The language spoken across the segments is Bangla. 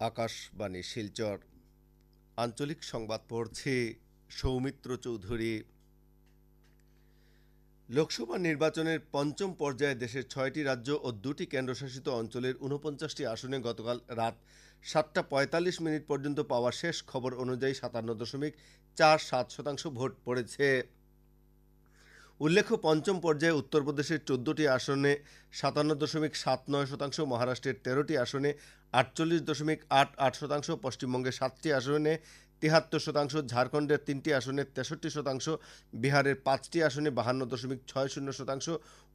আকাশবাণী শিলচর। আঞ্চলিক সংবাদ পড়ছে সৌমিত্র চৌধুরী। লোকসভা নির্বাচনের পঞ্চম পর্যায়ে দেশের ছয়টি রাজ্য ও দুটি কেন্দ্রশাসিত অঞ্চলের উনপঞ্চাশটি আসনে গতকাল রাত সাতটা পঁয়তাল্লিশ মিনিট পর্যন্ত পাওয়া শেষ খবর অনুযায়ী সাতান্ন দশমিক চার সাত শতাংশ ভোট পড়েছে। উল্লেখ্য, পঞ্চম পর্যায়ে উত্তরপ্রদেশের চোদ্দটি আসনে সাতান্ন দশমিক সাত নয় শতাংশ, মহারাষ্ট্রের তেরোটি আসনে আটচল্লিশ দশমিক আট আট শতাংশ পশ্চিমবঙ্গে সাতটি আসনে তিহাত্তর শতাংশ, ঝাড়খণ্ডের তিনটি আসনে তেষট্টি শতাংশ, বিহারের পাঁচটি আসনে বাহান্ন দশমিক ছয় শূন্য শতাংশ,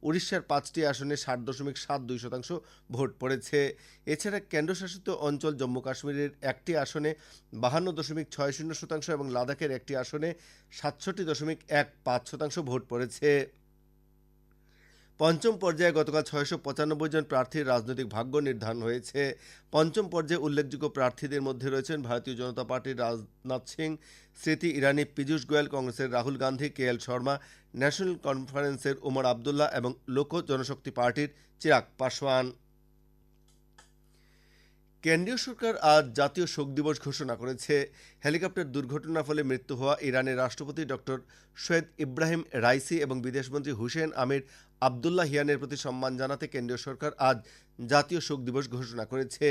উড়িষ্যার পাঁচটি আসনে ষাট দশমিক সাত দুই শতাংশ ভোট পড়েছে। এছাড়া কেন্দ্রশাসিত অঞ্চল জম্মু কাশ্মীরের একটি আসনে বাহান্ন দশমিক ছয় শূন্য শতাংশ এবং লাদাখের একটি আসনে সাতষট্টি দশমিক এক পাঁচ শতাংশ ভোট পড়েছে। পঞ্চম পর্যায়ে গতকাল ছয়শো পঁচানব্বই জন প্রার্থীর রাজনৈতিক ভাগ্য নির্ধারণ হয়েছে। পঞ্চম পর্যায়ে উল্লেখযোগ্য প্রার্থীদের মধ্যে রয়েছেন ভারতীয় জনতা পার্টির রাজনাথ সিং, স্মৃতি ইরানি, পীযূষ গোয়েল কংগ্রেসের Rahul Gandhi, K L Sharma, National কনফারেন্সের ওমর আবদুল্লাহ এবং লোক জনশক্তি পার্টির চিরাগ পাসওয়ান। কেন্দ্রীয় সরকার আজ জাতীয় শোক দিবস ঘোষণা করেছে। হেলিকপ্টার দুর্ঘটনার ফলে মৃত্যু হওয়া ইরানের রাষ্ট্রপতি ডক্টর সৈয়দ ইব্রাহিম রাইসি এবং বিদেশমন্ত্রী হুসেন আমির আবদুল্লাহ হিয়ানের প্রতি সম্মান জানাতে কেন্দ্রীয় সরকার আজ জাতীয় শোক দিবস ঘোষণা করেছে।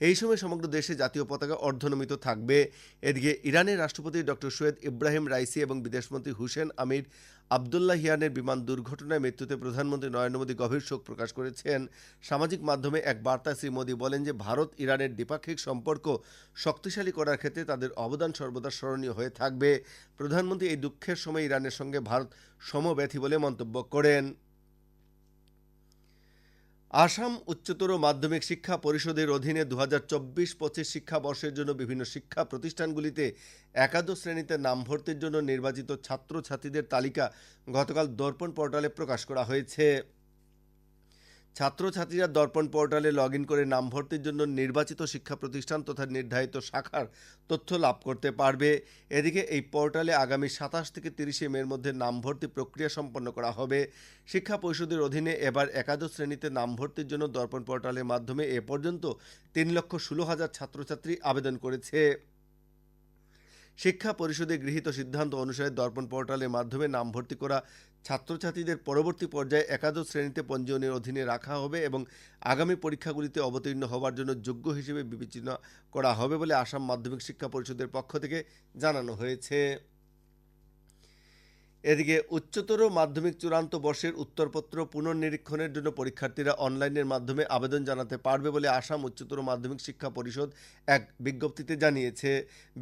এই সময় সমগ্র দেশে জাতীয় পতাকা অর্ধনমিত থাকবে। এদিকে ইরানের রাষ্ট্রপতি ডক্টর সৈয়দ ইব্রাহিম রাইসি এবং বিদেশমন্ত্রী হুসেন আমির আবদুল্লাহ হিয়ানের বিমান দুর্ঘটনায় মৃত্যুতে প্রধানমন্ত্রী নরেন্দ্র মোদী গভীর শোক প্রকাশ করেছেন। সামাজিক মাধ্যমে এক বার্তায় শ্রী মোদী বলেন যে, ভারত ইরানের দ্বিপাক্ষিক সম্পর্ক শক্তিশালী করার ক্ষেত্রে তাদের অবদান সর্বদা স্মরণীয় হয়ে থাকবে। প্রধানমন্ত্রী এই দুঃখের সময় ইরানের সঙ্গে ভারত সমব্যথী বলে মন্তব্য করেন। আসাম উচ্চতর মাধ্যমিক শিক্ষা পরিষদের অধীনে দু হাজার চব্বিশ পঁচিশ শিক্ষাবর্ষের জন্য বিভিন্ন শিক্ষা প্রতিষ্ঠানগুলিতে একাদশ শ্রেণীতে নাম ভর্তির জন্য নির্বাচিত ছাত্রছাত্রীদের তালিকা গতকাল দর্পণ পোর্টালে প্রকাশ করা হয়েছে। ছাত্রছাত্রীরা দর্পণ পোর্টালে লগ করে নাম ভর্তির জন্য নির্বাচিত শিক্ষা প্রতিষ্ঠান তথা নির্ধারিত শাখার তথ্য লাভ করতে পারবে। এদিকে এই পোর্টালে আগামী সাতাশ থেকে তিরিশে মের মধ্যে নাম ভর্তি প্রক্রিয়া সম্পন্ন করা হবে। শিক্ষা পরিষদের অধীনে এবার একাদশ শ্রেণীতে নাম ভর্তির জন্য দর্পণ পোর্টালের মাধ্যমে এ পর্যন্ত তিন লক্ষ ষোলো হাজার ছাত্রছাত্রী আবেদন করেছে। শিক্ষা পরিষদে গৃহীত সিদ্ধান্ত অনুসারে দর্পণ পোর্টালের মাধ্যমে নাম ভর্তি করা ছাত্রছাত্রীদের পরবর্তী পর্যায়ে একাদশ শ্রেণীতে পঞ্জীয়নের অধীনে রাখা হবে এবং আগামী পরীক্ষাগুলিতে অবতীর্ণ হওয়ার জন্য যোগ্য হিসেবে বিবেচনা করা হবে বলে আসাম মাধ্যমিক শিক্ষা পরিষদের পক্ষ থেকে জানানো হয়েছে। এদিকে উচ্চতর মাধ্যমিক চূড়ান্ত বর্ষের উত্তরপত্র পুনর্নিরীক্ষণের জন্য পরীক্ষার্থীরা অনলাইনের মাধ্যমে আবেদন জানাতে পারবে বলে আসাম উচ্চতর মাধ্যমিক শিক্ষা পরিষদ এক বিজ্ঞপ্তিতে জানিয়েছে।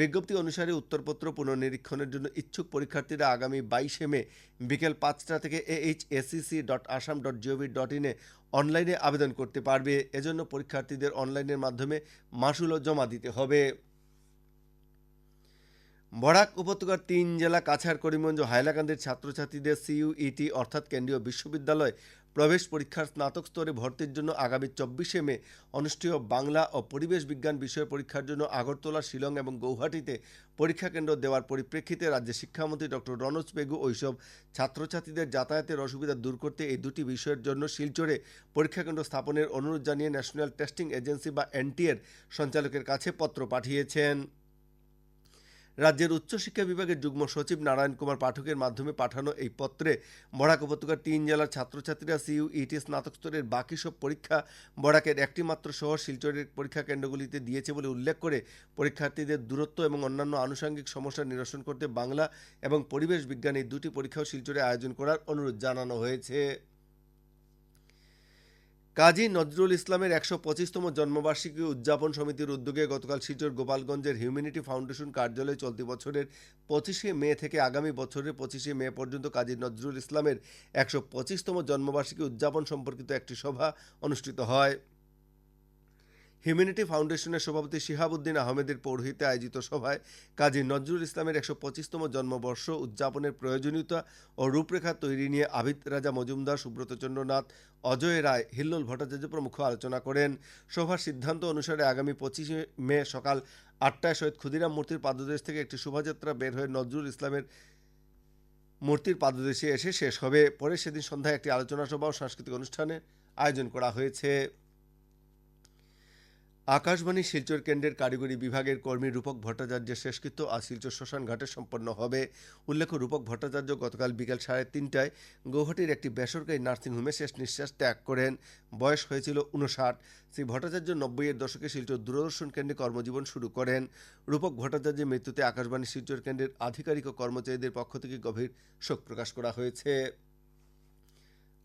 বিজ্ঞপ্তি অনুসারে উত্তরপত্র পুনর্নিরীক্ষণের জন্য ইচ্ছুক পরীক্ষার্থীরা আগামী বাইশে মে বিকেল পাঁচটা থেকে H ACC dot Assam dot gov dot ইনে অনলাইনে আবেদন করতে পারবে। এজন্য পরীক্ষার্থীদের অনলাইনের মাধ্যমে মাসুলও জমা দিতে হবে। বরাক উপত্যকার তিন জেলা কাছাড় করিমগঞ্জ ও হাইলাকান্দির ছাত্রছাত্রীদের সিইউইটি অর্থাৎ কেন্দ্রীয় বিশ্ববিদ্যালয় প্রবেশ পরীক্ষার স্নাতক স্তরে ভর্তির জন্য আগামী চব্বিশে মে অনুষ্ঠেয় বাংলা ও পরিবেশ বিজ্ঞান বিষয় পরীক্ষার জন্য আগরতলা, শিলং এবং গৌহাটিতে পরীক্ষা কেন্দ্র দেওয়ার পরিপ্রেক্ষিতে রাজ্যের শিক্ষামন্ত্রী ডক্টর রনোজ পেগু ওইসব ছাত্রছাত্রীদের যাতায়াতের অসুবিধা দূর করতে এই দুটি বিষয়ের জন্য শিলচরে পরীক্ষা কেন্দ্র স্থাপনের অনুরোধ জানিয়ে ন্যাশনাল টেস্টিং এজেন্সি বা এনটিএর সঞ্চালকের কাছে পত্র পাঠিয়েছেন। রাজ্যের উচ্চশিক্ষা বিভাগের যুগ্ম সচিব নারায়ণ কুমার পাঠকের মাধ্যমে পাঠানো এই পত্রে বরাক উপত্যকার তিন জেলার ছাত্রছাত্রীরা সিইউইটি স্নাতক স্তরের বাকি সব পরীক্ষা বরাকের একটি মাত্র শহর শিলচরের পরীক্ষা কেন্দ্রগুলিতে দিয়েছে বলে উল্লেখ করে পরীক্ষার্থীদের দূরত্ব এবং অন্যান্য আনুষঙ্গিক সমস্যা নিরসন করতে বাংলা এবং পরিবেশ বিজ্ঞান এই দুটি পরীক্ষাও শিলচরে আয়োজন করার অনুরোধ জানানো হয়েছে। কাজী নজরুল ইসলামের একশো পঁচিশতম জন্মবার্ষিকী উদযাপন সমিতির উদ্যোগে গতকাল শিলচর গোপালগঞ্জের হিউম্যানিটি ফাউন্ডেশন কার্যালয়ে চলতি বছরের পঁচিশে মে থেকে আগামী বছরের পঁচিশে মে পর্যন্ত কাজী নজরুল ইসলামের একশো পঁচিশতম জন্মবার্ষিকী উদযাপন সম্পর্কিত একটি সভা অনুষ্ঠিত হয়। হিউম্যানিটি ফাউন্ডেশনের সভাপতি শিহাবুদ্দিন আহমেদের পৌরোহিত্যে আয়োজিত সভায় কাজী নজরুল ইসলামের একশো পঁচিশতম জন্মবর্ষ উদযাপনের প্রয়োজনীয়তা ও রূপরেখা তৈরি নিয়ে আবিদ রাজা মজুমদার সুব্রতচন্দ্র নাথ, অজয় রায়, হিল্লোল ভট্টাচার্য প্রমুখ আলোচনা করেন। সভার সিদ্ধান্ত অনুসারে আগামী পঁচিশে মে সকাল আটটায় শহীদ ক্ষুদিরাম মূর্তির পাদদেশ থেকে একটি শোভাযাত্রা বের হয়ে নজরুল ইসলামের মূর্তির পাদদেশে এসে শেষ হবে। পরে সেদিন সন্ধ্যায় একটি আলোচনা সভা ও সাংস্কৃতিক অনুষ্ঠানের আয়োজন করা হয়েছে। আকাশবাণী শিলচর কেন্দ্রের কারিগরি বিভাগের কর্মী রূপক ভট্টাচার্যের শেষকৃত্য আজ শিলচর শ্মশান ঘাটে সম্পন্ন হবে। উল্লেখ্য, রূপক ভট্টাচার্য গতকাল বিকেল সাড়ে তিনটায় গৌহাটির একটি বেসরকারি নার্সিংহোমে শেষ নিঃশ্বাস ত্যাগ করেন। বয়স হয়েছিল উনষাট শ্রী ভট্টাচার্য নব্বইয়ের দশকে শিলচর দূরদর্শন কেন্দ্রে কর্মজীবন শুরু করেন। রূপক ভট্টাচার্যের মৃত্যুতে আকাশবাণী শিলচর কেন্দ্রের আধিকারিক ও কর্মচারীদের পক্ষ থেকে গভীর শোক প্রকাশ করা হয়েছে।